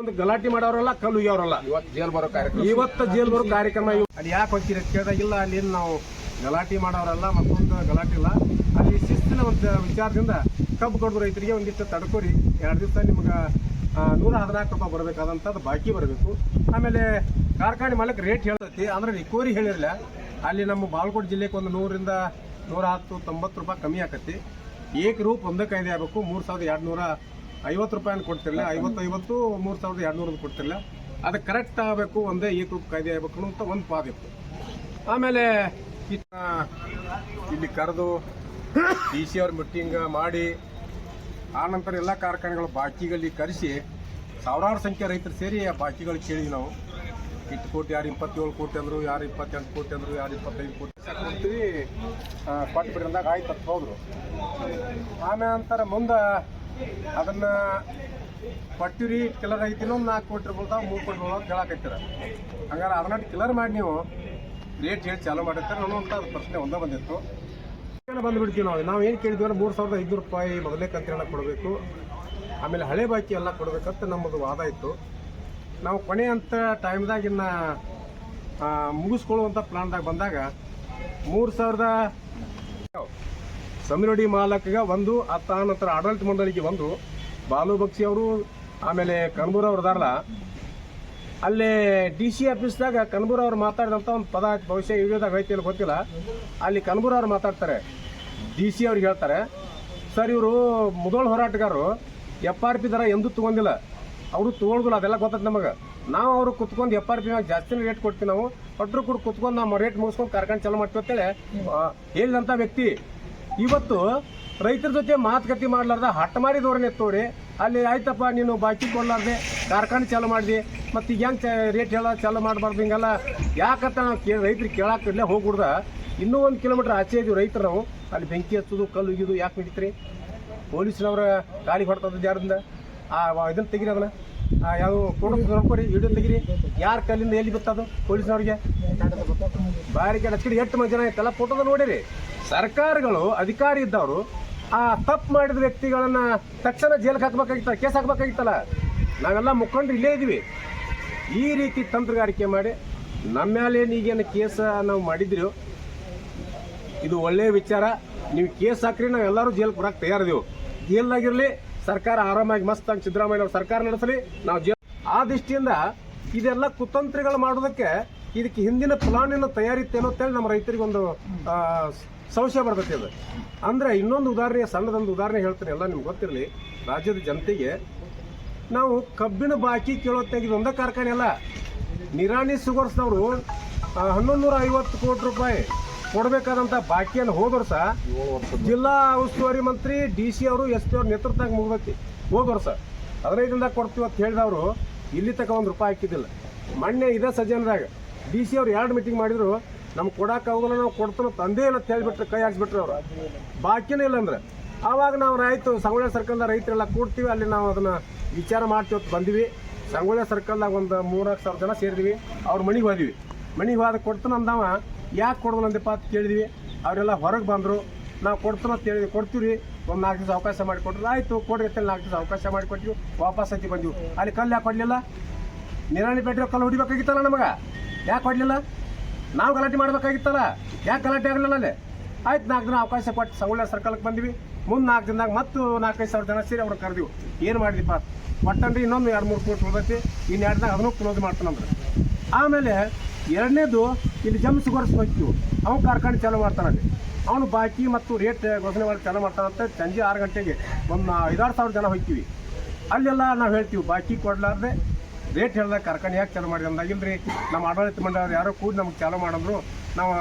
ಒಂದು ಗಲಾಟೆ ಮಾಡೋರಲ್ಲ ಕಲ್ಲು ಉಯ್ಯೋರಲ್ಲ. ಇವತ್ತು ಜೇಲ್ ಬರೋ ಕಾರ್ಯಕ್ರಮ. ಇವತ್ತು ಜೇಲ್ ಬರೋ ಕಾರ್ಯಕ್ರಮ. ಅಲ್ಲಿ ಯಾಕೆ ಹೋಗ್ತೀರಿ ಅಂತ ಕೇಳಿದಾಗಿಲ್ಲ ಅಲ್ಲಿ ನಾವು ಗಲಾಟೆ ಮಾಡೋರಲ್ಲ ಮತ್ತೊಂದು ಗಲಾಟೆ ಇಲ್ಲ. ಅಲ್ಲಿ ಶಿಸ್ತಿನ ಒಂದು ವಿಚಾರದಿಂದ ಕಬ್ಬು ಕೊಡೋದು ರೈತರಿಗೆ ಒಂದಿಷ್ಟು ತಡ್ಕೋರಿ. ಎರಡು ದಿವಸ ನಿಮ್ಗೆ ನೂರ ಹದಿನಾಲ್ಕು ರೂಪಾಯಿ ಬರಬೇಕಾದಂಥದ್ದು ಬಾಕಿ ಬರಬೇಕು. ಆಮೇಲೆ ಕಾರ್ಖಾನೆ ಮಾಲಕ್ ರೇಟ್ ಹೇಳ್ತೈತಿ. ಅಂದ್ರೆ ರಿಕೋರಿ ಹೇಳಿರಲ್ಲ ಅಲ್ಲಿ ನಮ್ಮ ಬಾಲ್ಕೋಟ್ ಜಿಲ್ಲೆಗೆ ಒಂದು ನೂರಿಂದ ನೂರ ಹತ್ತು ತೊಂಬತ್ತು ರೂಪಾಯಿ ಕಮ್ಮಿ ಆಕತಿ. ಏಕ ರೂಪ್ ಒಂದೇ ಕಾಯ್ದೆ ಆಗಬೇಕು. ಮೂರು ಸಾವಿರದ ಎರಡು ನೂರ ಐವತ್ತು ರೂಪಾಯಿ ಕೊಡ್ತಿರಲಿಲ್ಲ. ಐವತ್ತು ಐವತ್ತು ಮೂರು ಸಾವಿರದ ಎರಡು ನೂರದ್ದು ಕೊಡ್ತಿರಲಿಲ್ಲ. ಅದು ಕರೆಕ್ಟ್ ಆಗಬೇಕು, ಒಂದೇ ಏಕರೂಪ ಕಾಯ್ದೆ ಆಗಬೇಕು ಅಂತ ಒಂದು ಪಾದ ಇತ್ತು. ಆಮೇಲೆ ಇಲ್ಲಿ ಕರೆದು ಡಿ ಸಿ ಅವ್ರ ಮೀಟಿಂಗ್ ಮಾಡಿ, ಆ ನಂತರ ಎಲ್ಲ ಕಾರ್ಖಾನೆಗಳ ಬಾಕಿಗಳಲ್ಲಿ ಕರೆಸಿ, ಸಾವಿರಾರು ಸಂಖ್ಯೆ ರೈತರು ಸೇರಿ ಆ ಬಾಕಿಗಳು ಕೇಳಿದ್ವಿ ನಾವು. ಇಷ್ಟು ಕೋಟಿ, ಯಾರು ಇಪ್ಪತ್ತೇಳು ಕೋಟಿ ಅಂದರು, ಯಾರು ಇಪ್ಪತ್ತೆಂಟು ಕೋಟಿ ಅಂದರು, ಯಾರು ಇಪ್ಪತ್ತೈದು ಕೋಟಿ ಕೊಡ್ತೀವಿ ಕೊಟ್ಟು ಬಿಡ್ರಿ ಅಂದಾಗ ಆಯ್ತು ಅಂತ ಹೋದ್ರು. ಆಮೇಲೆ ಅಂತಾರೆ ಮುಂದೆ ಅದನ್ನ ಪಟ್ಟಿರಿ ಕಿಲರ್ ಐತಿ ಇನ್ನೊಂದು ನಾಲ್ಕು ಕೋಟಿ ರೂಪಾಯಿ ಮೂರು ಕೋಟಿ ರೂಪಾಯಿ ಅಂತ ಹೇಳಕತ್ತೀರ. ಹಂಗಾರೆ ಅದನ್ನ ಕಿಲರ್ ಮಾಡಿ ನೀವು ರೇಟ್ ಹೇಳಿ ಚಾಲೂ ಮಾಡಿರ್ತಾರೆ. ಅನ್ನೋಂಥ ಪ್ರಶ್ನೆ ಒಂದೇ ಬಂದಿತ್ತು. ಬಂದ್ಬಿಡ್ತೀವಿ ನಾವು. ನಾವು ಏನು ಕೇಳಿದ್ವಿ ಅಂದ್ರೆ ಮೂರು ಸಾವಿರದ ಐದುನೂರು ರೂಪಾಯಿ ಮೊದಲೇ ಕಂತಿನ ಕೊಡಬೇಕು. ಆಮೇಲೆ ಹಳೆ ಬಾಕಿ ಎಲ್ಲ ಕೊಡಬೇಕಂತ ನಮ್ಮದು ವಾದ ಇತ್ತು. ನಾವು ಕೊನೆ ಅಂತ ಟೈಮ್ದಾಗ ಇನ್ನು ಮುಗಿಸ್ಕೊಳ್ಳುವಂಥ ಪ್ಲಾನ್ದಾಗ ಬಂದಾಗ ಮೂರು ಸಾವಿರದ ಸಮಿರಡಿ ಮಾಲಕ್ಗೆ ಒಂದು ಅತ್ತ ನಂತರ ಆಡಳಿತ ಮಂಡಳಿಗೆ ಒಂದು. ಬಾಲು ಬಕ್ಷಿ ಅವರು, ಆಮೇಲೆ ಕನ್ಬೂರ್ ಅವ್ರು ಇದಾರಲ್ಲ ಅಲ್ಲಿ ಡಿ ಸಿ ಆಫೀಸ್ದಾಗ ಕನ್ಬೂರ್ ಅವ್ರು ಮಾತಾಡಿದಂಥ ಒಂದು ಪದ ಬಹುಶಃ ಐತಿ ಇಲ್ಲ ಗೊತ್ತಿಲ್ಲ. ಅಲ್ಲಿ ಕನ್ಬೂರ್ ಅವ್ರು ಮಾತಾಡ್ತಾರೆ. ಡಿ ಸಿ ಅವ್ರಿಗೆ ಹೇಳ್ತಾರೆ. ಸರ್, ಇವರು ಮುದೋಳ್ ಹೋರಾಟಗಾರರು. ಎಫ್ ಆರ್ ಪಿ ದರ ಎಂದೂ ತೊಗೊಂಡಿಲ್ಲ. ಅವರು ತೊಗೊಳ್ದಿಲ್ಲ, ಅದೆಲ್ಲ ಗೊತ್ತೈತೆ ನಮಗೆ. ನಾವು ಅವರು ಕುತ್ಕೊಂಡು ಎಫ್ ಆರ್ ಪಿ ಮ್ಯಾಗ ಜಾಸ್ತಿ ರೇಟ್ ಕೊಡ್ತೀವಿ ನಾವು. ಒಟ್ಟರು ಕೂಡ ಕುತ್ಕೊಂಡು ನಾವು ರೇಟ್ ಮುಗಿಸ್ಕೊಂಡು ಕಾರ್ಖಾನೆ ಚಲೋ ಮಾಡ್ತೀವಿ ಹೇಳಿದಂಥ ವ್ಯಕ್ತಿ. ಇವತ್ತು ರೈತರ ಜೊತೆ ಮಾತುಕತೆ ಮಾಡಲಾರ್ದ ಹಠ ಮಾರಿ ಧೋರಣೆ ತೋರಿ ಅಲ್ಲಿ ಆಯ್ತಪ್ಪ ನೀನು ಬಾಕಿ ಕೊಡಲಾರ್ದೆ ಕಾರ್ಖಾನೆ ಚಾಲು ಮಾಡಿದೆ ಮತ್ತು ಈಗ ಹೆಂಗೆ ರೇಟ್ ಹೇಳ ಚಾಲು ಮಾಡಬಾರ್ದು ಹಿಂಗೆಲ್ಲ. ಯಾಕಂತ ನಾವು ಕೇ ರೈತರಿಗೆ ಕೇಳಕ್ಕೆ ಇಲ್ಲೇ ಹೋಗ್ಬಿಡ್ದ. ಇನ್ನೂ ಒಂದು ಕಿಲೋಮೀಟ್ರ್ ಆಚೆ ಇದ್ದೀವಿ ರೈತರು ನಾವು. ಅಲ್ಲಿ ಬೆಂಕಿ ಹಚ್ಚೋದು ಕಲ್ಲು ಉಗಿದು ಯಾಕೆ ನಡೀತ್ರಿ? ಪೊಲೀಸ್ನವ್ರ ಗಾಡಿ ಹೊಡ್ತದ್ದು ಯಾರಿಂದ? ಆ ಇದನ್ನು ಇದನ್ನ ತೆಗಿರಿ ಅದನ್ನ. ಆ, ಯಾವ ನೋಡ್ಕೊರಿ ವಿಡಿಯೋ ತೆಗಿರಿ. ಯಾರ ಕಲ್ಲಿಂದ ಎಲ್ಲಿ ಬಿತ್ತದು ಪೊಲೀಸ್ನವ್ರಿಗೆ? ಬಾರಿಗೆ ಹಚ್ಚಿಡಿ. ಎಷ್ಟು ಮಂದಿ ಜನ ಐತಲ್ಲ ಫೋಟೋದ ನೋಡಿರಿ. ಸರ್ಕಾರಗಳು, ಅಧಿಕಾರಿ ಇದ್ದವರು, ಆ ತಪ್ಪು ಮಾಡಿದ ವ್ಯಕ್ತಿಗಳನ್ನ ತಕ್ಷಣ ಜೈಲಿಗೆ ಹಾಕ್ಬೇಕಾಗಿತ್ತಲ್ಲ, ಕೇಸ್ ಹಾಕ್ಬೇಕಾಗಿತ್ತಲ್ಲ. ನಾವೆಲ್ಲ ಮುಖಂಡ್ರು ಇಲ್ಲೇ ಇದೀವಿ ಈ ರೀತಿ ತಂತ್ರಗಾರಿಕೆ ಮಾಡಿ ನಮ್ಮ ಮೇಲೆ ಈಗೇನು ಕೇಸ ನಾವು ಮಾಡಿದ್ರು, ಇದು ಒಳ್ಳೆಯ ವಿಚಾರ. ನೀವು ಕೇಸ್ ಹಾಕ್ರಿ ನಾವು ಎಲ್ಲರೂ ಜೈಲ್ ಕೊಡಕ್ಕೆ ತಯಾರಿದೆವು ಜೈಲ್ನಾಗಿರ್ಲಿ ಸರ್ಕಾರ ಆರಾಮಾಗಿ ಮಸ್ತಾಗಿ ಸಿದ್ದರಾಮಯ್ಯ ಅವ್ರ ಸರ್ಕಾರ ನಡೆಸಲಿ. ನಾವು ಜೀವ ಆ ದೃಷ್ಟಿಯಿಂದ ಇದೆಲ್ಲ ಕುತಂತ್ರಿಗಳು ಮಾಡೋದಕ್ಕೆ ಇದಕ್ಕೆ ಹಿಂದಿನ ಪ್ಲಾನಿನ ತಯಾರಿತ್ತೇನೋ ಅಂತೇಳಿ ನಮ್ಮ ರೈತರಿಗೆ ಒಂದು ಸಂಶಯ ಬರ್ತೈತಿ ಅದು. ಅಂದ್ರೆ ಇನ್ನೊಂದು ಉದಾಹರಣೆ, ಸಣ್ಣದೊಂದು ಉದಾಹರಣೆ ಹೇಳ್ತೀನಿ. ಎಲ್ಲ ನಿಮ್ಗೆ ಗೊತ್ತಿರಲಿ, ರಾಜ್ಯದ ಜನತೆಗೆ ನಾವು ಕಬ್ಬಿನ ಬಾಕಿ ಕೇಳೋತ್ತಾಗಿ ಒಂದೇ ಕಾರ್ಖಾನೆ ಅಲ್ಲ. ನಿರಾಣಿ ಸುಗರ್ಸ್ನವರು ಹನ್ನೊಂದು ನೂರ ಐವತ್ತು ಕೋಟಿ ರೂಪಾಯಿ ಕೊಡಬೇಕಾದಂಥ ಬಾಕಿಯನ್ನು ಹೋದ ವರ್ಷ ಜಿಲ್ಲಾ ಉಸ್ತುವಾರಿ ಮಂತ್ರಿ ಡಿ ಸಿ ಅವರು ಎಸ್ ಪಿ ಅವ್ರ ನೇತೃತ್ವದಾಗ ಮುಗ್ದೈತಿ. ಹೋದ ವರ್ಷ ಹದಿನೈದರಿಂದ ಕೊಡ್ತೀವಿ ಅಂತ ಹೇಳಿದವರು ಇಲ್ಲಿ ತಕ ಒಂದು ರೂಪಾಯಿ ಹಾಕಿದ್ದಿಲ್ಲ. ಮೊನ್ನೆ ಇದೇ ಸಜ್ಜನದಾಗ ಡಿ ಸಿ ಅವ್ರು ಎರಡು ಮೀಟಿಂಗ್ ಮಾಡಿದ್ರು ನಮ್ಗೆ ಕೊಡೋಕ್ಕಾಗೋದಿಲ್ಲ ನಾವು ಕೊಡ್ತಾನೆ ತಂದೆ ಇಲ್ಲ ಅಂತ ಹೇಳಿಬಿಟ್ರೆ ಕೈ ಹಾಕ್ಸ್ಬಿಟ್ರು ಅವರು. ಬಾಕಿನೇ ಇಲ್ಲ ಅಂದ್ರೆ. ಆವಾಗ ನಾವು ರೈತರು ಸಂಗೊಳ್ಳಿ ಸರ್ಕಲ್ದಾಗ ರೈತರೆಲ್ಲ ಕೂಡ್ತೀವಿ ಅಲ್ಲಿ ನಾವು ಅದನ್ನ ವಿಚಾರ ಮಾಡ್ತೀವಿ ಅಂತ ಬಂದ್ವಿ. ಸಂಗೊಳ್ಳಿ ಸರ್ಕಲ್ದಾಗ ಒಂದು ಮೂರ್ನಾಲ್ಕು ಸಾವಿರ ಜನ ಸೇರಿದ್ವಿ ಅವ್ರ ಮನೆಗೆ ಹೋದ್ವಿ. ಮನೆಗೆ ಹೋದ ಕೊಡ್ತಾನ ಅಂದವ ಯಾಕೆ ಕೊಡೋದು ಅಂದಪ್ಪ ಅಂತ ಕೇಳಿದ್ವಿ. ಅವರೆಲ್ಲ ಹೊರಗೆ ಬಂದರು. ನಾವು ಕೊಡ್ತೀವಿ ಅಂತ ಹೇಳಿದ್ವಿ. ಕೊಡ್ತೀವಿ ಒಂದು ನಾಲ್ಕು ದಿವಸ ಅವಕಾಶ ಮಾಡಿಕೊಟ್ರು. ಆಯಿತು, ಕೊಡ್ರಿ ಅಂತ ನಾಲ್ಕು ದಿವಸ ಅವಕಾಶ ಮಾಡಿಕೊಟ್ಟಿವಿ ವಾಪಸ್ ಹಚ್ಚಿ ಬಂದಿವಿ. ಅಲ್ಲಿ ಕಲ್ಲು ಯಾಕೆ ಕೊಡಲಿಲ್ಲ? ನಿರಾಣಿ ಪೇಟೆ ಕಲ್ಲು ಹೊಡಿಬೇಕಾಗಿತ್ತಲ್ಲ ನಮಗೆ? ಯಾಕೆ ಕೊಡಲಿಲ್ಲ? ನಾವು ಗಲಾಟೆ ಮಾಡಬೇಕಾಗಿತ್ತಲ್ಲ? ಯಾಕೆ ಗಲಾಟೆ ಆಗಲಿಲ್ಲ ಅಲ್ಲಿ? ಆಯ್ತು, ನಾಲ್ಕು ದಿನ ಅವಕಾಶ ಕೊಟ್ಟು ಸೌಳ್ಯ ಸರ್ಕಲ್ಗೆ ಬಂದ್ವಿ. ಮುಂದೆ ನಾಲ್ಕು ದಿನದಾಗ ಮತ್ತು ನಾಲ್ಕೈದು ಸಾವಿರ ಜನ ಸೇರಿ ಅವ್ರು ಕರೆದಿವಿ. ಏನು ಮಾಡಿದಿಪ್ಪ ಒಟ್ಟಂದ್ರೆ ಇನ್ನೊಂದು ಎರಡು ಮೂರು ಕೋಟಿ ಉಳ್ದೈತಿ. ಇನ್ನು ಎರಡು ದಿನ ಅದನ್ನು ಕ್ಲೋಸ್ ಮಾಡ್ತಾನಂದ್ರೆ. ಆಮೇಲೆ ಎರಡನೇದು ಇಲ್ಲಿ ಜಮ್ಸ್ ಹೋಗ್ತೀವಿ ಅವ್ನು ಕಾರ್ಖಾನೆ ಚಾಲೂ ಮಾಡ್ತಾನಲ್ಲಿ ಅವನು ಬಾಕಿ ಮತ್ತು ರೇಟ್, ಘೋಷಣೆ ಮಾಡಿ ಚಾಲೂ ಮಾಡ್ತಾನಂತ ಸಂಜೆ ಆರು ಗಂಟೆಗೆ ಒಂದು ಐದಾರು ಸಾವಿರ ಜನ ಹೋಗ್ತೀವಿ. ಅಲ್ಲೆಲ್ಲ ನಾವು ಹೇಳ್ತೀವಿ, ಬಾಕಿ ಕೊಡ್ಲಾರ್ದೆ ರೇಟ್ ಹೇಳ್ದಾಗ ಕಾರ್ಖಾನೆ ಯಾಕೆ ಚಾಲೂ ಮಾಡಿ ಅಂದಾಗ ಇಲ್ರಿ ನಮ್ಮ ಆಡಳಿತ ಮಂಡಳಿ ಯಾರೋ ಕೂಡಿ ನಮ್ಗೆ ಚಾಲೂ ಮಾಡಿದ್ರು, ನಾವು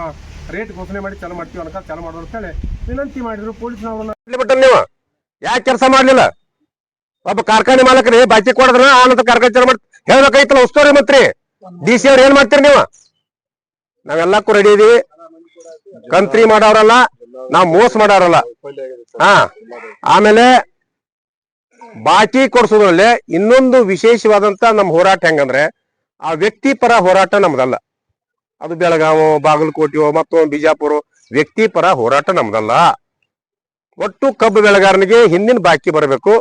ರೇಟ್ ಘೋಷಣೆ ಮಾಡಿ ಚಾಲೂ ಮಾಡ್ತೀವಿ ಅನ್ಕ ಚಾಲೂ ಮಾಡೋರು ಅಂತೇಳಿ ವಿನಂತಿ ಮಾಡಿದ್ರು ಪೊಲೀಸ್ನವ್ರನ್ನ ನೀವು ಯಾಕೆ ಕೆಲಸ ಮಾಡಲಿಲ್ಲ? ಒಬ್ಬ ಕಾರ್ಖಾನೆ ಮಾಲಕರೇ, ಬಾಕಿ ಕೊಡದ್ರ ಆ ನಂತರ ಕಾರ್ಖಾನೆ ಚಾಲೂ ಮಾಡಿ ಹೇಳ್ಬೇಕಾಯ್ತಲ್ಲ, ಉಸ್ತುವಾರಿ ಮಂತ್ರಿ. ಡಿ ಸಿ ಅವ್ರು ಏನ್ ಮಾಡ್ತೀರಿ ನೀವು? ನಾವೆಲ್ಲಕ್ಕೂ ರೆಡಿ ಇದೀವಿ. ಕಂತ್ರಿ ಮಾಡೋರಲ್ಲ, ನಾವು ಮೋಸ ಮಾಡೋರಲ್ಲ. ಹಾ. ಆಮೇಲೆ ಬಾಕಿ ಕೊಡ್ಸೋದ್ರಲ್ಲಿ ಇನ್ನೊಂದು ವಿಶೇಷವಾದಂತ ನಮ್ಮ ಹೋರಾಟ ಹೆಂಗಂದ್ರೆ, ಆ ವ್ಯಕ್ತಿ ಪರ ಹೋರಾಟ ನಮ್ದಲ್ಲ. ಅದು ಬೆಳಗಾವೋ, ಬಾಗಲಕೋಟೆಯೋ, ಮತ್ತೊಂದು ಬಿಜಾಪುರ, ವ್ಯಕ್ತಿ ಪರ ಹೋರಾಟ ನಮ್ದಲ್ಲ. ಒಟ್ಟು ಕಬ್ಬು ಬೆಳೆಗಾರನಿಗೆ ಹಿಂದಿನ ಬಾಕಿ ಬರಬೇಕು.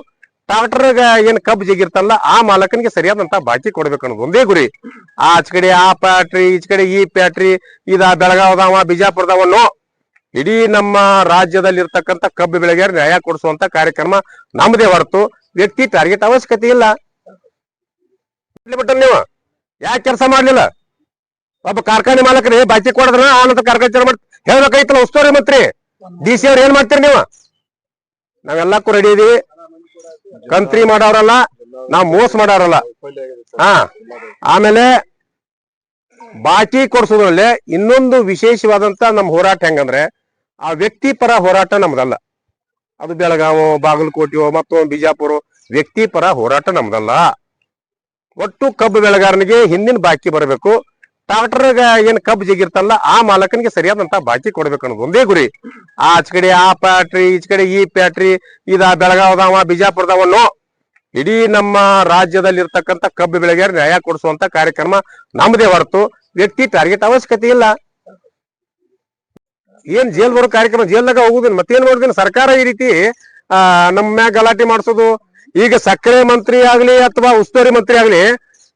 ಟ್ರಾಕ್ಟರ್ಗ ಏನ್ ಕಬ್ಬು ಜಗಿರ್ತಲ್ಲ ಆ ಮಾಲಕನಿಗೆ ಸರಿಯಾದಂತ ಬಾಕಿ ಕೊಡ್ಬೇಕು ಅನ್ನೋದು ಒಂದೇ ಗುರಿ. ಆಚ ಕಡೆ ಆ ಪ್ಯಾಟ್ರಿ ಈಚ ಕಡೆ ಈ ಪ್ಯಾಟ್ರಿ ಇದ ಬೆಳಗಾವದವ, ಬಿಜಾಪುರದವ, ನೋ. ಇಡೀ ನಮ್ಮ ರಾಜ್ಯದಲ್ಲಿ ಇರ್ತಕ್ಕಂಥ ಕಬ್ಬು ಬೆಳೆಗಾರ ನ್ಯಾಯ ಕೊಡಿಸುವಂತ ಕಾರ್ಯಕ್ರಮ ನಮ್ಮದೇ ಹೊರತು ವ್ಯಕ್ತಿ ಟಾರ್ಗೆಟ್ ಅವಶ್ಯಕತೆ ಇಲ್ಲ. ಬಿಟ್ಟ ನೀವು. ಯಾಕೆ ಕೆಲಸ ಮಾಡ್ಲಿಲ್ಲ? ಒಬ್ಬ ಕಾರ್ಖಾನೆ ಮಾಲಕರಿ ಬಾಕಿ ಕೊಡದ್ರ ಆನಂತರ ಕಾರ್ಖಾನೆ ಚಾಲು ಹೇಳ್ಬೇಕಾಯ್ತಲ್ಲ, ಉಸ್ತುವಾರಿ ಮಂತ್ರಿ. ಡಿ ಸಿ ಅವ್ರು ಏನ್ ಮಾಡ್ತೀರಿ ನೀವು? ನಾವೆಲ್ಲಕ್ಕೂ ರೆಡಿ ಇದೀವಿ. ಕಂತ್ರಿ ಮಾಡೋರಲ್ಲ, ನಾವ್ ಮೋಸ ಮಾಡೋರಲ್ಲ. ಹಾ. ಆಮೇಲೆ ಬಾಕಿ ಕೊಡ್ಸೋದ್ರಲ್ಲಿ ಇನ್ನೊಂದು ವಿಶೇಷವಾದಂತ ನಮ್ಮ ಹೋರಾಟ ಹೆಂಗಂದ್ರೆ, ಆ ವ್ಯಕ್ತಿ ಪರ ಹೋರಾಟ ನಮ್ದಲ್ಲ. ಅದು ಬೆಳಗಾವೋ, ಬಾಗಲಕೋಟೆಯೋ, ಮತ್ತೊಂದು ಬಿಜಾಪುರ, ವ್ಯಕ್ತಿ ಪರ ಹೋರಾಟ ನಮ್ದಲ್ಲ. ಒಟ್ಟು ಕಬ್ಬು ಬೆಳೆಗಾರನಿಗೆ ಹಿಂದಿನ ಬಾಕಿ ಬರಬೇಕು. ಟ್ರಾಕ್ಟರ್ಗ ಏನ್ ಕಬ್ಬು ಜಗಿರ್ತಲ್ಲ ಆ ಮಾಲಕನಿಗೆ ಸರಿಯಾದಂತ ಬಾಕಿ ಕೊಡ್ಬೇಕು ಅನ್ನೋದು ಒಂದೇ ಗುರಿ. ಆಚ ಕಡೆ ಆ ಪ್ಯಾಟ್ರಿ ಈಚ ಕಡೆ ಈ ಪ್ಯಾಟ್ರಿ ಇದ ಬೆಳಗಾವದವ, ಬಿಜಾಪುರದವ, ನೋ. ಇಡೀ ನಮ್ಮ ರಾಜ್ಯದಲ್ಲಿ ಇರ್ತಕ್ಕಂಥ ಕಬ್ಬು ಬೆಳೆಗಾರ ನ್ಯಾಯ ಕೊಡಿಸುವಂತ ಕಾರ್ಯಕ್ರಮ ನಮ್ಮದೇ ಹೊರತು, ವ್ಯಕ್ತಿ ಟಾರ್ಗೆಟ್ ಅವಶ್ಯಕತೆ ಇಲ್ಲ. ಏನ್ ಜೈಲ್ ಬರೋ ಕಾರ್ಯಕ್ರಮ, ಜೈಲ್ದಾಗ ಹೋಗುದಿಲ್ಲ, ಮತ್ತೇನ್ ಮಾಡುದಿನ ಸರ್ಕಾರ ಈ ರೀತಿ, ಆ, ನಮ್ಮ ಮ್ಯಾಗ ಗಲಾಟೆ ಮಾಡಿಸೋದು. ಈಗ ಸಕ್ಕರೆ ಮಂತ್ರಿ ಆಗ್ಲಿ ಅಥವಾ ಉಸ್ತುವಾರಿ ಮಂತ್ರಿ ಆಗ್ಲಿ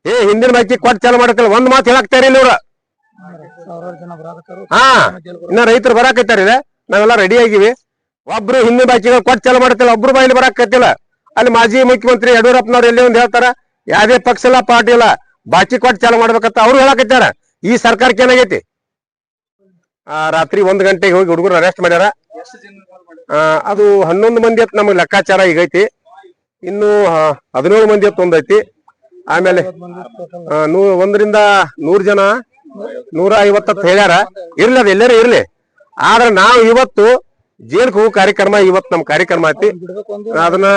ಏ, ಹಿಂದಿನ ಬಾಕಿ ಕೊಟ್ಟು ಚಾಲು ಮಾಡತ್ತಲ್ಲ ಒಂದ್ ಮಾತು ಹೇಳಾಕ್ತಾರ ಇಲ್ಲಿ ಇವ್ರ. ಹಾ, ಇನ್ನ ರೈತರು ಬರಾಕತ್ತಾರ ನಾವೆಲ್ಲ ರೆಡಿ ಆಗಿವಿ. ಒಬ್ರು ಹಿಂದಿನ ಬಾಕಿಗಳು ಕೊಟ್ಟು ಚಾಲು ಮಾಡತ್ತಿಲ್ಲ ಒಬ್ರು ಬಾಯಿಲಿ ಬರಾಕತ್ತಿಲ್ಲ. ಅಲ್ಲಿ ಮಾಜಿ ಮುಖ್ಯಮಂತ್ರಿ ಯಡಿಯೂರಪ್ಪನವ್ರು ಎಲ್ಲಿ ಒಂದ್ ಹೇಳ್ತಾರ, ಯಾವ್ದೇ ಪಕ್ಷ ಇಲ್ಲ, ಪಾರ್ಟಿ ಇಲ್ಲ, ಬಾಕಿ ಕೊಟ್ಟು ಚಾಲು ಮಾಡ್ಬೇಕಂತ ಅವ್ರು ಹೇಳಾಕತ್ತಾರ ಈ ಸರ್ಕಾರಕ್ಕೆ ಏನಾಗೈತಿ? ರಾತ್ರಿ ಒಂದ್ ಗಂಟೆಗೆ ಹೋಗಿ ಹುಡುಗರು ಅರೆಸ್ಟ್ ಮಾಡ್ಯಾರ. ಅದು ಹನ್ನೊಂದು ಮಂದಿ ಅಂತ ನಮಗೆ ಲೆಕ್ಕಾಚಾರ ಈಗೈತಿ ಇನ್ನು ಹದಿನೇಳು ಮಂದಿ ಅತ್ ಒಂದೈತಿ ಆಮೇಲೆ ನೂ, ಒಂದರಿಂದ ನೂರ್ ಜನ ನೂರ ಐವತ್ತ ಹೇಳ್ಯಾರ. ಇರ್ಲಿ ಅದ, ಎಲ್ಲರೂ ಇರ್ಲಿ. ಆದ್ರೆ ನಾವು ಇವತ್ತು, ಜೇನ್ ಹೂ ಕಾರ್ಯಕ್ರಮ ಇವತ್ತು ನಮ್ಮ ಕಾರ್ಯಕ್ರಮ ಐತಿ. ಅದನ್ನ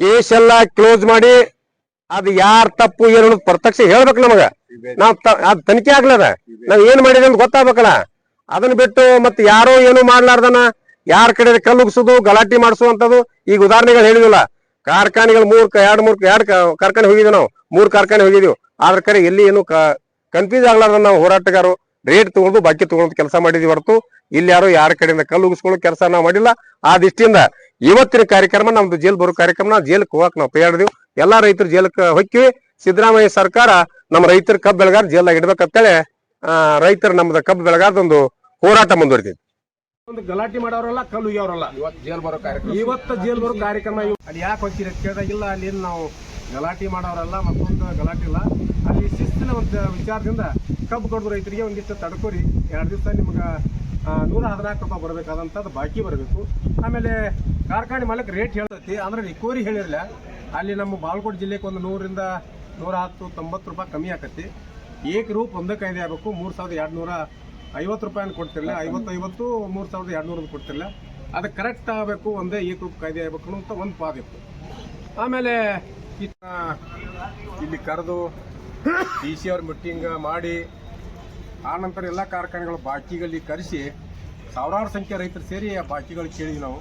ಕೇಸ್ ಎಲ್ಲ ಕ್ಲೋಸ್ ಮಾಡಿ, ಅದು ಯಾರ್ ತಪ್ಪು ಏನು ಪ್ರತ್ಯಕ್ಷ ಹೇಳ್ಬೇಕು ನಮಗ. ನಾವ್ ಅದ್ ತನಿಖೆ ಆಗ್ಲದ? ನಾವ್ ಏನ್ ಮಾಡಿದೆ ಅಂತ ಗೊತ್ತಾಗ್ಬೇಕಲ್ಲ. ಅದನ್ನ ಬಿಟ್ಟು ಮತ್ತೆ ಯಾರೋ ಏನು ಮಾಡ್ಲಾರ್ದನ, ಯಾರ ಕಡೆ ಕಲ್ಲು ಗಲಾಟಿ ಗಲಾಟೆ ಮಾಡಿಸುವಂತದ್ದು ಈಗ ಉದಾಹರಣೆಗಳು ಹೇಳಿದಿಲ್ಲ ಕಾರ್ಖಾನೆಗಳು ಮೂರ್ ಎರಡ್ ಮೂರ್ ಎರಡ್ ಕಾರ್ಖಾನೆ ಹೋಗಿದ್ವಿ ನಾವು. ಮೂರ್ ಕಾರ್ಖಾನೆ ಹೋಗಿದೀವಿ. ಆದ್ರ ಕರೆ ಎಲ್ಲಿ ಏನು ಕನ್ಫ್ಯೂಸ್ ಆಗ್ಲಾರ್ದ ನಾವು ಹೋರಾಟಗಾರರು. ರೇಟ್ ತಗೊಂಡು ಬಾಕಿ ತಗೊಂಡು ಕೆಲಸ ಮಾಡಿದ್ವಿ ಹೊರತು. ಇಲ್ಲಿ ಯಾರು ಯಾರ ಕಡೆಯಿಂದ ಕಲ್ಲು ಉಗಿಸ್ಕೊಳ್ಳೋ ಕೆಲಸ ನಾವು ಮಾಡಿಲ್ಲ. ಆ ದೃಷ್ಟಿಯಿಂದ ಇವತ್ತಿನ ಕಾರ್ಯಕ್ರಮ ನಮ್ದು ಜೈಲ್ ಬರೋ ಕಾರ್ಯಕ್ರಮ. ಜೈಲ್ಗೆ ಹೋಗಕ್ ನಾವು ಪೇಡಿದ್ವಿ ಎಲ್ಲಾ ರೈತರು ಜೈಲಕ್ಕೆ ಹೊಕ್ಕಿವಿ. ಸಿದ್ದರಾಮಯ್ಯ ಸರ್ಕಾರ ನಮ್ಮ ರೈತರ ಕಬ್ಬು ಬೆಳೆಗಾರ ಜೈಲಾಗ ಇಡ್ಬೇಕಂತೇಳಿ ರೈತರ ನಮ್ದು ಕಬ್ಬು ಬೆಳೆಗಾರದೊಂದು ಹೋರಾಟ ಮುಂದುವರಿತೈತಿ ಒಂದು ಗಲಾಟೆ ಮಾಡೋರಲ್ಲ ಕಲ್ಲು ಅವರಲ್ಲ ಇವತ್ತು ಜೈಲ್ ಬರೋ ಕಾರ್ಯಕ್ರಮ. ಇವತ್ತು ಜೈಲ್ ಬರೋ ಕಾರ್ಯಕ್ರಮ ಅಲ್ಲಿ ಯಾಕೆ ಹೋಗ್ತೀರಿ ಕೇಳಿದಾಗಿಲ್ಲ ಅಲ್ಲಿ ನಾವು ಗಲಾಟೆ ಮಾಡೋರಲ್ಲ ಮತ್ತೊಂದು ಗಲಾಟೆ ಇಲ್ಲ. ಅಲ್ಲಿ ಶಿಸ್ತಿನ ಒಂದು ವಿಚಾರದಿಂದ ಕಬ್ಬು ಕೊಡೋದು ರೈತರಿಗೆ ಒಂದಿಷ್ಟು ತಡ್ಕೋರಿ. ಎರಡು ದಿವಸ ನಿಮ್ಗೆ ನೂರ ಹದಿನಾಲ್ಕು ರೂಪಾಯಿ ಬರಬೇಕಾದಂಥದ್ದು ಬಾಕಿ ಬರಬೇಕು. ಆಮೇಲೆ ಕಾರ್ಖಾನೆ ಮಾಲಕ್ ರೇಟ್ ಹೇಳ್ತೈತಿ ಅಂದ್ರೆ ರಿಕೋರಿ ಹೇಳಿರಲಿಲ್ಲ. ಅಲ್ಲಿ ನಮ್ಮ ಬಾಳ್ಕೋಟ್ ಜಿಲ್ಲೆಗೆ ಒಂದು ನೂರಿಂದ ನೂರ ಹತ್ತು ತೊಂಬತ್ತು ರೂಪಾಯಿ ಕಮ್ಮಿ ಆಕತಿ. ಏಕ ರೂಪ ಒಂದೇ ಕಾಯ್ದೆ ಆಗಬೇಕು ಮೂರು ಸಾವಿರದ ಎರಡು ನೂರ ಐವತ್ತು ರೂಪಾಯಿನ ಕೊಡ್ತಿರಲಿಲ್ಲ. ಐವತ್ತು ಐವತ್ತು ಮೂರು ಸಾವಿರದ ಎರಡು ನೂರದ್ದು ಕೊಡ್ತಿರಲಿಲ್ಲ. ಅದು ಕರೆಕ್ಟ್ ಆಗಬೇಕು ಒಂದೇ ಏಕರೂಪ ಕಾಯ್ದೆ ಆಗಬೇಕು ಅಂತ ಒಂದು ಪಾದ ಇತ್ತು. ಆಮೇಲೆ ಇಲ್ಲಿ ಕರೆದು ಡಿ ಸಿ ಅವ್ರ ಮೀಟಿಂಗ್ ಮಾಡಿ, ಆ ನಂತರ ಎಲ್ಲ ಕಾರ್ಖಾನೆಗಳು ಬಾಕಿಗಳಲ್ಲಿ ಕರೆಸಿ, ಸಾವಿರಾರು ಸಂಖ್ಯೆ ರೈತರು ಸೇರಿ ಆ ಬಾಕಿಗಳು ಕೇಳಿದ್ವಿ ನಾವು.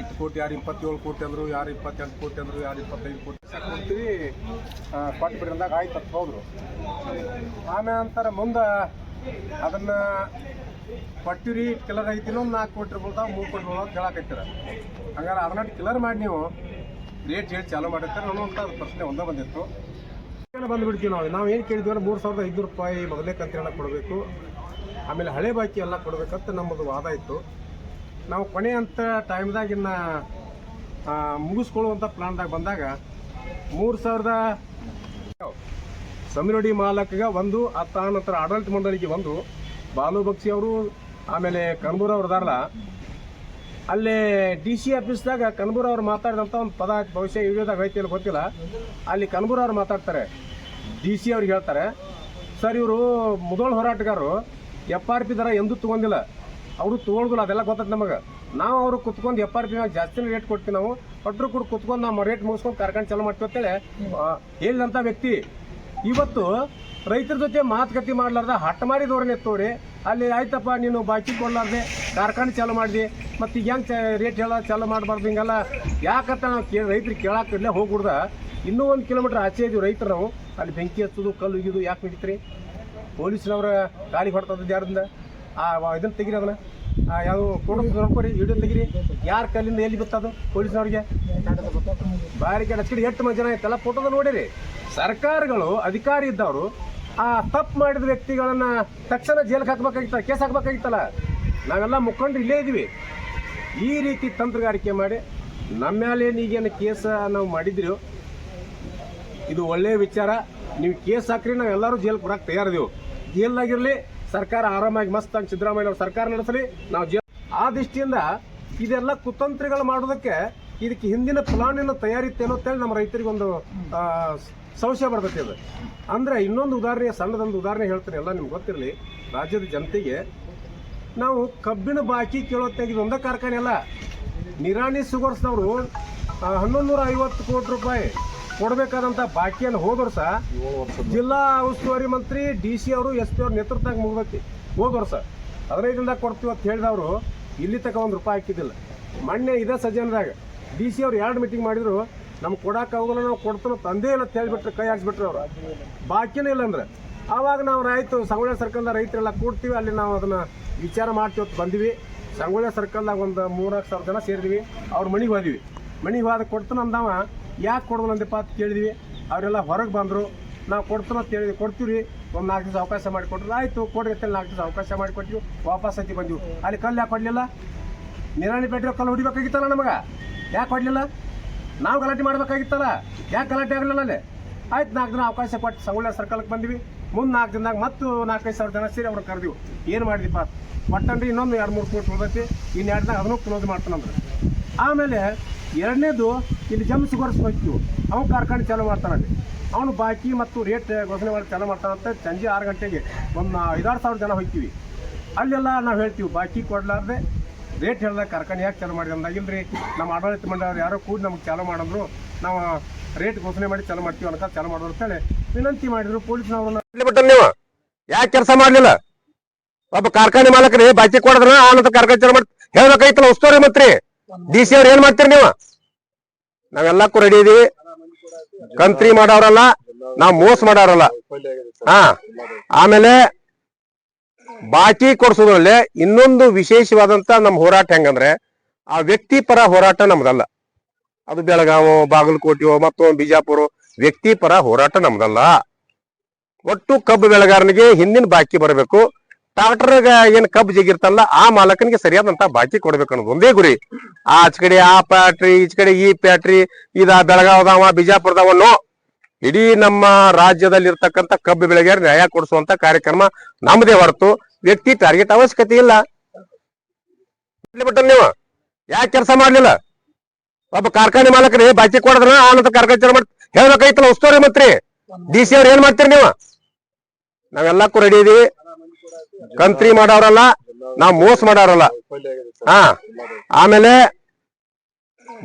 ಇಷ್ಟು ಕೋಟಿ, ಯಾರು ಇಪ್ಪತ್ತೇಳು ಕೋಟಿ ಅಂದರು, ಯಾರು ಇಪ್ಪತ್ತೆಂಟು ಕೋಟಿ ಅಂದರು, ಯಾರು ಇಪ್ಪತ್ತೈದು ಕೋಟಿ ಕೊಡ್ತೀವಿ ಕೊಟ್ಟು ಬಿಡ್ರಿ ಅಂದಾಗ ಆಯ್ತು ಅಂತ ಹೋದ್ರು. ಆಮೇಲೆ ಅಂತಾರೆ ಮುಂದೆ ಅದನ್ನ ಕೊಟ್ಟಿರಿ ಕಿಲರ್ ಐತಿ ಇನ್ನೊಂದು ನಾಲ್ಕು ಕೋಟಿ ರೂಪಾಯಿ ಮೂರು ಕೋಟಿ ರೂಪಾಯಿ ಅಂತ ಹೇಳಕತ್ತೀರ. ಹಂಗಾರೆ ಅದನ್ನ ಕಿಲರ್ ಮಾಡಿ ನೀವು ರೇಟ್ ಹೇಳಿ ಚಾಲೂ ಮಾಡಿರ್ತಾರೆ. ಅನ್ನೋಂಥ ಪ್ರಶ್ನೆ ಒಂದೇ ಬಂದಿತ್ತು. ಬಂದ್ಬಿಡ್ತೀವಿ ನಾವು. ನಾವು ಏನು ಕೇಳಿದ್ವಿ ಅಂದ್ರೆ ಮೂರು ಸಾವಿರದ ಐದುನೂರು ರೂಪಾಯಿ ಮೊದಲೇ ಕಂತಿನ ಕೊಡಬೇಕು. ಆಮೇಲೆ ಹಳೆ ಬಾಕಿ ಎಲ್ಲ ಕೊಡಬೇಕಂತ ನಮ್ಮದು ವಾದ ಇತ್ತು. ನಾವು ಕೊನೆ ಅಂತ ಟೈಮ್ದಾಗ ಇನ್ನ ಮುಗಿಸ್ಕೊಳ್ಳುವಂಥ ಪ್ಲಾನ್ದಾಗ ಬಂದಾಗ ಮೂರು ಸಾವಿರದ ಸಮಿರೋಡಿ ಮಾಲಕ್ಗೆ ಒಂದು ಅತ್ತ ನಂತರ ಆಡಳಿತ ಮಂಡಳಿಗೆ ಒಂದು. ಬಾಲು ಬಕ್ಷಿ ಅವರು ಆಮೇಲೆ ಕನ್ಬೂರ್ ಅವ್ರು ದಾರ ಅಲ್ಲೇ ಡಿ ಸಿ ಆಫೀಸ್ದಾಗ ಕನ್ಬೂರ್ ಅವ್ರು ಮಾತಾಡಿದಂಥ ಒಂದು ಪದ ಬಹುಶಃ ವಿಡಿಯೋದಾಗ ಐತಿ ಗೊತ್ತಿಲ್ಲ. ಅಲ್ಲಿ ಕನ್ಬೂರ್ ಅವ್ರು ಮಾತಾಡ್ತಾರೆ. ಡಿ ಸಿ ಅವ್ರಿಗೆ ಹೇಳ್ತಾರೆ ಸರ್ ಇವರು ಮುದೋಳ್ ಹೋರಾಟಗಾರರು. ಎಫ್ ಆರ್ ಪಿ ದರ ಎಂದೂ ತಗೊಂಡಿಲ್ಲ. ಅವರು ತಗೊಳ್ದಿಲ್ಲ ಅದೆಲ್ಲ ಗೊತ್ತೈತೆ ನಮಗೆ. ನಾವು ಅವರು ಕುತ್ಕೊಂಡು ಎಫ್ ಆರ್ ಪಿ ಜಾಸ್ತಿನೇ ರೇಟ್ ಕೊಡ್ತೀವಿ ನಾವು. ಒಟ್ಟರು ಕೂಡ ಕುತ್ಕೊಂಡು ನಾವು ರೇಟ್ ಮುಗಿಸ್ಕೊಂಡು ಕಾರ್ಖಾನೆ ಚಾಲೂ ಮಾಡ್ತೀವಿ ಆ, ಹೇಳಿದಂಥ ವ್ಯಕ್ತಿ. ಇವತ್ತು ರೈತರ ಜೊತೆ ಮಾತುಕತೆ ಮಾಡ್ಲಾರ್ದ ಹಟ್ ಮಾಡಿ ಧೋರಣೆ ಎತ್ತೋರಿ ಅಲ್ಲಿ ಆಯ್ತಪ್ಪ, ನೀನು ಬಾಕಿ ಕೊಡಲಾರ್ದೆ, ಕಾರ್ಖಾನೆ ಚಾಲು ಮಾಡಿದೆ, ಮತ್ತು ಈಗ ಹೆಂಗೆ ರೇಟ್ ಹೇಳ, ಚಾಲು ಮಾಡಬಾರ್ದು ಹಿಂಗೆಲ್ಲ. ಯಾಕಂತ ನಾವು ಕೇಳಿ ರೈತರು ಕೇಳಕ್ಕೆ ಇಲ್ಲೇ ಹೋಗ್ಬಿಡ್ದ. ಇನ್ನೂ ಒಂದು ಕಿಲೋಮೀಟ್ರ್ ಆಚೆ ಇದೀವಿ ರೈತರು ನಾವು. ಅಲ್ಲಿ ಬೆಂಕಿ ಹಚ್ಚೋದು, ಕಲ್ಲು ಇಗಿದು ಯಾಕೆ ನಡೀತ್ರಿ? ಪೊಲೀಸ್ನವ್ರ ಗಾಳಿ ಹೊಡ್ತದ್ದು ಯಾರಿಂದ? ಆ ಇದನ್ನ ತೆಗೀರಿ ಅದನ್ನ. ಯಾವ ಫೋಟೋ ನೋಡ್ಕೊರಿ ವಿಡಿಯೋ ತೆಗಿರಿ. ಯಾರ ಕಲ್ಲಿಂದ ಎಲ್ಲಿ ಬಿತ್ತದು ಪೊಲೀಸ್ನವ್ರಿಗೆ? ಬಾರಿಕೆ ಹಚ್ಕಡಿ ಎಷ್ಟು ಮಂದಿ ಜನ ಐತಲ್ಲ ಫೋಟೋದ ನೋಡಿರಿ. ಸರ್ಕಾರಗಳು, ಅಧಿಕಾರಿ ಇದ್ದವರು, ಆ ತಪ್ಪು ಮಾಡಿದ ವ್ಯಕ್ತಿಗಳನ್ನ ತಕ್ಷಣ ಜೈಲ್ಗೆ ಹಾಕ್ಬೇಕಾಗಿತ್ತಲ್ಲ, ಕೇಸ್ ಹಾಕ್ಬೇಕಾಗಿತ್ತಲ್ಲ. ನಾವೆಲ್ಲ ಮುಖಂಡ್ರು ಇಲ್ಲೇ ಇದೀವಿ. ಈ ರೀತಿ ತಂತ್ರಗಾರಿಕೆ ಮಾಡಿ, ನಮ್ಮ ಮೇಲೆ ಈಗೇನು ಕೇಸ ನಾವು ಮಾಡಿದ್ರು ಇದು ಒಳ್ಳೆಯ ವಿಚಾರ. ನೀವು ಕೇಸ್ ಹಾಕ್ರಿ ನಾವು ಎಲ್ಲರೂ ಜೈಲ್ ತಯಾರಿದೆವು. ಜೈಲ್ನಾಗಿರ್ಲಿ ಸರ್ಕಾರ ಆರಾಮಾಗಿ ಮಸ್ತಾಗಿ ಸಿದ್ದರಾಮಯ್ಯ ಅವ್ರ ಸರ್ಕಾರ ನಡೆಸಲಿ. ನಾವು ಜೀವ ಆ ದೃಷ್ಟಿಯಿಂದ ಇದೆಲ್ಲ ಕುತಂತ್ರಿಗಳು ಮಾಡೋದಕ್ಕೆ ಇದಕ್ಕೆ ಹಿಂದಿನ ಪ್ಲಾನಿನ ತಯಾರಿ ಇತ್ತೇನೋ ಅಂತೇಳಿ ನಮ್ಮ ರೈತರಿಗೆ ಒಂದು ಸಂಶಯ ಬರ್ತೈತಿ ಅದು. ಅಂದ್ರೆ ಇನ್ನೊಂದು ಉದಾಹರಣೆ, ಸಣ್ಣದೊಂದು ಉದಾಹರಣೆ ಹೇಳ್ತೀನಿ ಎಲ್ಲ ನಿಮ್ಗೆ ಗೊತ್ತಿರಲಿ. ರಾಜ್ಯದ ಜನತೆಗೆ ನಾವು ಕಬ್ಬಿನ ಬಾಕಿ ಕೇಳೋತ್ತಾಗ ಒಂದೇ ಕಾರ್ಖಾನೆ ಅಲ್ಲ. ನಿರಾಣಿ ಸುಗರ್ಸ್ನವರು ಹನ್ನೊಂದು ನೂರ ಐವತ್ತು ಕೋಟಿ ರೂಪಾಯಿ ಕೊಡಬೇಕಾದಂಥ ಬಾಕಿಯನ್ನು ಹೋದ ವರ್ಷ ಜಿಲ್ಲಾ ಉಸ್ತುವಾರಿ ಮಂತ್ರಿ ಡಿ ಸಿ ಅವರು ಎಸ್ ಪಿ ಅವ್ರ ನೇತೃತ್ವದಾಗ ಮುಗ್ದೈತಿ. ಹೋದ ವರ್ಷ ಹದಿನೈದರಿಂದ ಕೊಡ್ತೀವಿ ಅಂತ ಹೇಳಿದವರು ಇಲ್ಲಿ ತಕ ಒಂದು ರೂಪಾಯಿ ಹಾಕಿದ್ದಿಲ್ಲ. ಮೊನ್ನೆ ಇದೇ ಸಜ್ಜನದಾಗ ಡಿ ಸಿ ಅವ್ರು ಎರಡು ಮೀಟಿಂಗ್ ಮಾಡಿದ್ರು ನಮ್ಗೆ ಕೊಡೋಕ್ಕಾಗಲ್ಲ ನಾವು ಕೊಡ್ತಾನೋ ತಂದೆ ಇಲ್ಲ ಅಂತ ಹೇಳ್ಬಿಟ್ರೆ ಕೈ ಹಾಕ್ಸ್ಬಿಟ್ರು ಅವರು. ಬಾಕಿನೇ ಇಲ್ಲ ಅಂದ್ರೆ. ಆವಾಗ ನಾವು ರೈತರು ಸಂಗೊಳ್ಳಿ ಸರ್ಕಲ್ದ ರೈತರೆಲ್ಲ ಕೂಡ್ತೀವಿ ಅಲ್ಲಿ ನಾವು ಅದನ್ನ ವಿಚಾರ ಮಾಡ್ತೀವಿ ಅಂತ ಬಂದ್ವಿ. ಸಂಗೊಳ್ಳಿ ಸರ್ಕಲ್ದಾಗ ಒಂದು ಮೂರ್ನಾಲ್ಕು ಸಾವಿರ ಜನ ಸೇರಿದ್ವಿ. ಅವ್ರ ಮನೆಗೆ ಹೋದ್ವಿ. ಮನೆಗೆ ಹೋದ ಕೊಡ್ತಾನ ಅಂದವ ಯಾಕೆ ಅಂದಪ್ಪ ಅಂತ ಕೇಳಿದ್ವಿ. ಅವರೆಲ್ಲ ಹೊರಗೆ ಬಂದರು. ನಾವು ಕೊಡ್ತೀವಿ ಅಂತ ಹೇಳಿದ್ವಿ ಕೊಡ್ತೀವಿ ಒಂದು ನಾಲ್ಕು ದಿವಸ ಅವಕಾಶ ಮಾಡಿಕೊಟ್ರು ಆಯಿತು, ಕೊಡ್ರಿ ಅಂತೇಳಿ ನಾಲ್ಕು ದಿವಸ ಅವಕಾಶ ಮಾಡಿಕೊಟ್ಟಿವಿ ವಾಪಸ್ ಹತ್ತಿ ಬಂದಿವಿ. ಅಲ್ಲಿ ಕಲ್ಲು ಯಾಕೆ ಕೊಡಲಿಲ್ಲ? ನಿರಾಣಿ ಬೆಟ್ರೆ ಕಲ್ಲು ಹೊಡಿಬೇಕಾಗಿತ್ತಲ್ಲ ನಮಗೆ? ಯಾಕೆ ಕೊಡಲಿಲ್ಲ? ನಾವು ಗಲಾಟೆ ಮಾಡಬೇಕಾಗಿತ್ತಲ್ಲ? ಯಾಕೆ ಗಲಾಟೆ ಆಗಲಿಲ್ಲ ಅಲ್ಲಿ? ಆಯ್ತು, ನಾಲ್ಕು ದಿನ ಅವಕಾಶ ಕೊಟ್ಟು ಸಂಗೊಳ್ಳಿ ಸರ್ಕಲ್ಗೆ ಬಂದ್ವಿ. ಮುಂದೆ ನಾಲ್ಕು ದಿನದಾಗ ಮತ್ತು ನಾಲ್ಕೈದು ಸಾವಿರ ಜನ ಸೇರಿ ಅವ್ರನ್ನ ಕರೆದಿವಿ. ಏನು ಮಾಡಿದಿಪ್ಪ ಒಟ್ಟಂದ್ರೆ ಇನ್ನೊಂದು ಎರಡು ಮೂರು ಕೋಟಿ ಉಳ್ದೈತಿ. ಇನ್ನು ದಿನ ಅದನ್ನು ಕ್ಲೋಸ್ ಮಾಡ್ತಾನಂದ್ರೆ. ಆಮೇಲೆ ಎರಡನೇದು ಇಲ್ಲಿ ಜಮ್ ಸುಗರ್ಸ್ ಅವನು ಕಾರ್ಖಾನೆ ಚಾಲೂ ಮಾಡ್ತಾನಲ್ಲಿ ಅವನು ಬಾಕಿ ಮತ್ತು ರೇಟ್ ಘೋಷಣೆ ಮಾಡಿ ಚಾಲೂ ಮಾಡ್ತಾನಂತ. ಸಂಜೆ ಆರು ಗಂಟೆಗೆ ಒಂದು ಐದಾರು ಸಾವಿರ ಜನ ಹೋಗ್ತೀವಿ. ಅಲ್ಲೆಲ್ಲ ನಾವು ಹೇಳ್ತೀವಿ, ಬಾಕಿ ಕೊಡ್ಲಾರ್ದೆ ರೇಟ್ ಹೇಳ್ದಾಗ ಕಾರ್ಖಾನೆ ಯಾಕೆ ಚಾಲೂ ಅಂದಾಗಿಲ್ಲ ರೀ ನಮ್ಮ ಆಡಳಿತ ಮಂಡಳಿಯವರು ಯಾರೋ ಕೂಡಿ ನಮ್ಗೆ ಚಾಲೂ ಮಾಡಿದ್ರು, ನಾವು ರೇಟ್ ಘೋಷಣೆ ಮಾಡಿ ಚಾಲೂ ಮಾಡ್ತೀವಿ ಅನ್ಕ ಚಾಲೂ ಮಾಡೋರು ಅಂತೇಳಿ ವಿನಂತಿ ಮಾಡಿದ್ರು ಪೊಲೀಸ್ನವ್ರನ್ನ ನೀವು. ಯಾಕೆ ಕೆಲಸ ಮಾಡಲಿಲ್ಲ? ಒಬ್ಬ ಕಾರ್ಖಾನೆ ಮಾಲಕರಿ ಬಾಕಿ ಕೊಡದ್ರ ಆನಂತರ ಕಾರ್ಖಾನೆ ಚಾಲು ಮಾಡಿ ಹೇಳ್ಬೇಕಾಯ್ತಲ್ಲ, ಉಸ್ತುವಾರಿ ಮಂತ್ರಿ. ಡಿ ಸಿ ಅವ್ರು ಏನ್ ಮಾಡ್ತೀರಿ ನೀವು? ನಾವೆಲ್ಲಕ್ಕೂ ರೆಡಿ ಇದೀವಿ. ಕಂತ್ರಿ ಮಾಡೋರಲ್ಲ ನಾವ್ ಮೋಸ ಮಾಡೋರಲ್ಲ ಹಾ. ಆಮೇಲೆ ಬಾಕಿ ಕೊಡ್ಸೋದ್ರಲ್ಲಿ ಇನ್ನೊಂದು ವಿಶೇಷವಾದಂತ ನಮ್ಮ ಹೋರಾಟ ಹೆಂಗಂದ್ರೆ, ಆ ವ್ಯಕ್ತಿ ಪರ ಹೋರಾಟ ನಮ್ದಲ್ಲ. ಅದು ಬೆಳಗಾವೋ ಬಾಗಲಕೋಟೆಯೋ ಮತ್ತೊಂದು ಬಿಜಾಪುರ, ವ್ಯಕ್ತಿ ಪರ ಹೋರಾಟ ನಮ್ದಲ್ಲ. ಒಟ್ಟು ಕಬ್ಬು ಬೆಳೆಗಾರನಿಗೆ ಹಿಂದಿನ ಬಾಕಿ ಬರಬೇಕು. ಟ್ರಾಕ್ಟರ್ ಏನ್ ಕಬ್ಬು ಜಿಗಿರ್ತಲ್ಲ, ಆ ಮಾಲಕನಿಗೆ ಸರಿಯಾದಂತ ಬಾಕಿ ಕೊಡ್ಬೇಕು ಅನ್ನೋದು ಒಂದೇ ಗುರಿ. ಆಚ ಕಡೆ ಆ ಪ್ಯಾಟ್ರಿ ಈಚ ಕಡೆ ಈ ಪ್ಯಾಟ್ರಿ ಇದ ಬೆಳಗಾವದವ ಬಿಜಾಪುರದವನು ಇಡೀ ನಮ್ಮ ರಾಜ್ಯದಲ್ಲಿ ಇರ್ತಕ್ಕಂಥ ಕಬ್ಬು ಬೆಳೆಗಾರ ನ್ಯಾಯ ಕೊಡಿಸುವಂತ ಕಾರ್ಯಕ್ರಮ ನಮ್ಮದೇ ಹೊರತು ವ್ಯಕ್ತಿ ಟಾರ್ಗೆಟ್ ಅವಶ್ಯಕತೆ ಇಲ್ಲ. ನೀವು. ಯಾಕೆ ಕೆಲಸ ಮಾಡ್ಲಿಲ್ಲ? ಒಬ್ಬ ಕಾರ್ಖಾನೆ ಮಾಲಕರಿ ಬಾಕಿ ಕೊಡದ್ರ ಆನಂತರ ಕಾರ್ಖಾನೆ ಮಾಡಿ ಹೇಳ್ಬೇಕಾಯ್ತಲ್ಲ ಉಸ್ತುವಾರಿ ಮಂತ್ರಿ. ಡಿ ಸಿ ಅವ್ರು ಏನ್ ಮಾಡ್ತೀರಿ ನೀವು? ನಾವೆಲ್ಲಕ್ಕೂ ರೆಡಿ ಇದೀವಿ. ಕಂತ್ರಿ ಮಾಡೋರಲ್ಲ ನಾವ್ ಮೋಸ ಮಾಡೋರಲ್ಲ ಹಾ. ಆಮೇಲೆ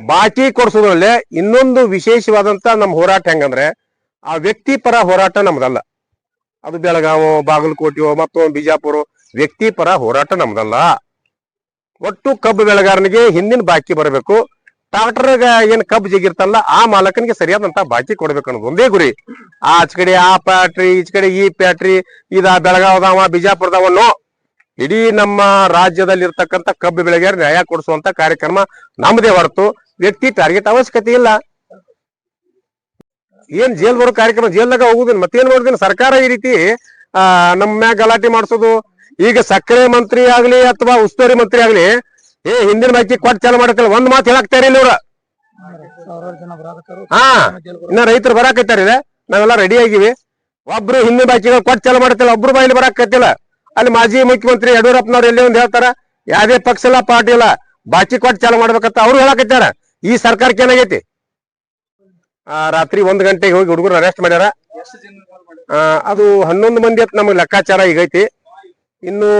ಬಾಕಿ ಕೊಡ್ಸೋದ್ರಲ್ಲಿ ಇನ್ನೊಂದು ವಿಶೇಷವಾದಂತ ನಮ್ಮ ಹೋರಾಟ ಹೆಂಗಂದ್ರೆ, ಆ ವ್ಯಕ್ತಿ ಪರ ಹೋರಾಟ ನಮ್ದಲ್ಲ. ಅದು ಬೆಳಗಾವೋ ಬಾಗಲಕೋಟೆಯೋ ಮತ್ತೊಂದು ಬಿಜಾಪುರ, ವ್ಯಕ್ತಿ ಪರ ಹೋರಾಟ ನಮ್ದಲ್ಲ. ಒಟ್ಟು ಕಬ್ಬು ಬೆಳೆಗಾರನಿಗೆ ಹಿಂದಿನ ಬಾಕಿ ಬರಬೇಕು. ಟ್ರಾಕ್ಟರ್ ಏನ್ ಕಬ್ಬು ಜಿಗಿರ್ತಲ್ಲ ಆ ಮಾಲಕನಿಗೆ ಸರಿಯಾದಂತ ಬಾಕಿ ಕೊಡ್ಬೇಕು ಅನ್ನೋದು ಒಂದೇ ಗುರಿ. ಆಚ ಕಡೆ ಆ ಫ್ಯಾಕ್ಟ್ರಿ, ಈಚ ಕಡೆ ಈ ಫ್ಯಾಕ್ಟ್ರಿ, ಇದ ಬೆಳಗಾವದವ ಬಿಜಾಪುರದವನು ಇಡೀ ನಮ್ಮ ರಾಜ್ಯದಲ್ಲಿ ಇರ್ತಕ್ಕಂಥ ಕಬ್ಬು ಬೆಳೆಗಾರ ನ್ಯಾಯ ಕೊಡಿಸುವಂತ ಕಾರ್ಯಕ್ರಮ ನಮ್ಮದೇ ಹೊರತು ವ್ಯಕ್ತಿ ಟಾರ್ಗೆಟ್ ಅವಶ್ಯಕತೆ ಇಲ್ಲ. ಏನ್ ಜೇಲ್ ಬರೋ ಕಾರ್ಯಕ್ರಮ ಜೈಲ್ದಾಗ ಹೋಗುದಿಲ್ಲ, ಮತ್ತೇನ್ ಮಾಡುದಿಲ್ಲ. ಸರ್ಕಾರ ಈ ರೀತಿ, ಆ, ನಮ್ಮ ಮ್ಯಾಗ ಗಲಾಟೆ ಮಾಡಿಸೋದು. ಈಗ ಸಕ್ಕರೆ ಮಂತ್ರಿ ಆಗ್ಲಿ ಅಥವಾ ಉಸ್ತುವಾರಿ ಮಂತ್ರಿ ಆಗ್ಲಿ ಏ ಹಿಂದಿನ ಬಾಕಿ ಕೊಟ್ಟು ಚಾಲು ಮಾಡಕ್ಕಲ್ಲ ಒಂದ್ ಮಾತು ಹೇಳಕ್ತಾರ ಇಲ್ಲಿ ಇವ್ರ ಹಾ ಇನ್ನ ರೈತರು ಬರಾಕೈತಾರ ನಾವೆಲ್ಲ ರೆಡಿ ಆಗಿವಿ. ಒಬ್ರು ಹಿಂದಿನ ಬಾಕಿಗಳು ಕೊಟ್ಟು ಚಾಲು ಮಾಡತ್ತಿಲ್ಲ ಒಬ್ರು ಬಾಯಿಲಿ ಬರಾಕತ್ತಿಲ್ಲ. ಅಲ್ಲಿ ಮಾಜಿ ಮುಖ್ಯಮಂತ್ರಿ ಯಡಿಯೂರಪ್ಪನವ್ರು ಎಲ್ಲಿ ಒಂದ್ ಹೇಳ್ತಾರ ಯಾವ್ದೇ ಪಕ್ಷ ಇಲ್ಲ ಪಾರ್ಟಿ ಇಲ್ಲ ಬಾಕಿ ಕೊಟ್ಟು ಚಾಲು ಮಾಡ್ಬೇಕಂತ ಅವ್ರು ಹೇಳಾಕತ್ತಾರ. ಈ ಸರ್ಕಾರಕ್ಕೆ ಏನಾಗೈತಿ? ಆ ರಾತ್ರಿ ಒಂದ್ ಗಂಟೆಗೆ ಹೋಗಿ ಹುಡುಗರು ಅರೆಸ್ಟ್ ಮಾಡ್ಯಾರ. ಅದು ಹನ್ನೊಂದು ಮಂದಿ ಅಂತ ನಮಗೆ ಲೆಕ್ಕಾಚಾರ ಈಗೈತಿ. ಇನ್ನು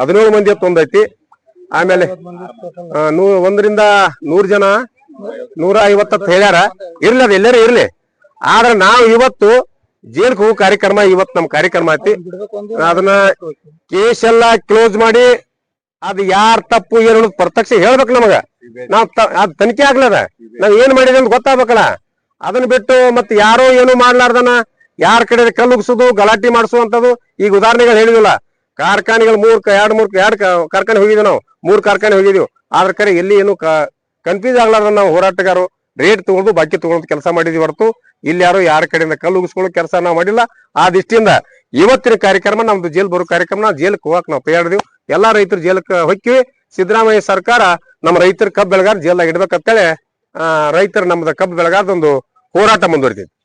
ಹದಿನೇಳು ಮಂದಿ ಅಂತ ಒಂದೈತಿ. ಆಮೇಲೆ ಒಂದರಿಂದ ನೂರ್ ಜನ, ನೂರ ಐವತ್ತ ಹೇಳ್ಯಾರ. ಇರ್ಲಿ ಅದ, ಎಲ್ಲರೂ ಇರ್ಲಿ. ಆದ್ರೆ ನಾವು ಇವತ್ತು ಜೇನ್ ಹೋಗೋ ಕಾರ್ಯಕ್ರಮ ಇವತ್ತು ನಮ್ಮ ಕಾರ್ಯಕ್ರಮ ಐತಿ. ಅದನ್ನ ಕೇಸ್ ಕ್ಲೋಸ್ ಮಾಡಿ, ಅದು ಯಾರ್ ತಪ್ಪು ಏನು ಪ್ರತ್ಯಕ್ಷ ಹೇಳ್ಬೇಕು ನಮಗ. ನಾವ್ ಅದ್ ತನಿಖೆ ಆಗ್ಲದ. ನಾವ್ ಏನ್ ಮಾಡಿದೆ ಅಂತ ಗೊತ್ತಾಗ್ಬೇಕಲ್ಲ. ಅದನ್ನ ಬಿಟ್ಟು ಮತ್ ಯಾರೋ ಏನು ಮಾಡ್ಲಾರ್ದನ, ಯಾರ ಕಡೆ ಕಲ್ಲುಗ್ಸುದು, ಗಲಾಟೆ ಮಾಡಿಸುವಂತದ್ದು ಈಗ ಉದಾಹರಣೆಗಳು ಹೇಳಿದಿಲ್ಲ ಕಾರ್ಖಾನೆಗಳು ಮೂರ್ ಎರಡ್ ಮೂರ್ ಎರಡ್ ಕಾರ್ಖಾನೆ ಹೋಗಿದ್ವಿ ನಾವು. ಮೂರ್ ಕಾರ್ಖಾನೆ ಹೋಗಿದ್ವಿ. ಆದ್ರ ಕರೆ ಎಲ್ಲಿ ಏನು ಕನ್ಫ್ಯೂಸ್ ಆಗ್ಲಾರ್ದ ನಾವು ಹೋರಾಟಗಾರರು. ರೇಟ್ ತಗೊಂಡು ಬಾಕಿ ತಗೊಳ್ಳೋದು ಕೆಲಸ ಮಾಡಿದ್ವಿ ಹೊರತು. ಇಲ್ಲಿ ಯಾರು ಯಾರ ಕಡೆಯಿಂದ ಕಲ್ಲು ಉಗಿಸ್ಕೊಳ್ಳೋ ಕೆಲಸ ನಾವು ಮಾಡಿಲ್ಲ. ಆ ದೃಷ್ಟಿಯಿಂದ ಇವತ್ತಿನ ಕಾರ್ಯಕ್ರಮ ನಮ್ದು ಜೈಲ್ ಬರೋ ಕಾರ್ಯಕ್ರಮ. ಜೈಲ್ಗೆ ಹೋಗಕ್ ನಾವು ಪೇಯಾಡಿದೀವಿ ಎಲ್ಲಾ ರೈತರು ಜೈಲಕ್ಕೆ ಹೊಕ್ಕಿವಿ. ಸಿದ್ದರಾಮಯ್ಯ ಸರ್ಕಾರ ನಮ್ಮ ರೈತರ ಕಬ್ಬು ಬೆಳಗಾರ ಜೈಲಾಗ ಇಡ್ಬೇಕಂತೇಳಿ, ಆ, ರೈತರ ನಮ್ದು ಕಬ್ಬು ಬೆಳಗಾರದೊಂದು ಹೋರಾಟ ಮುಂದುವರಿತೈತಿ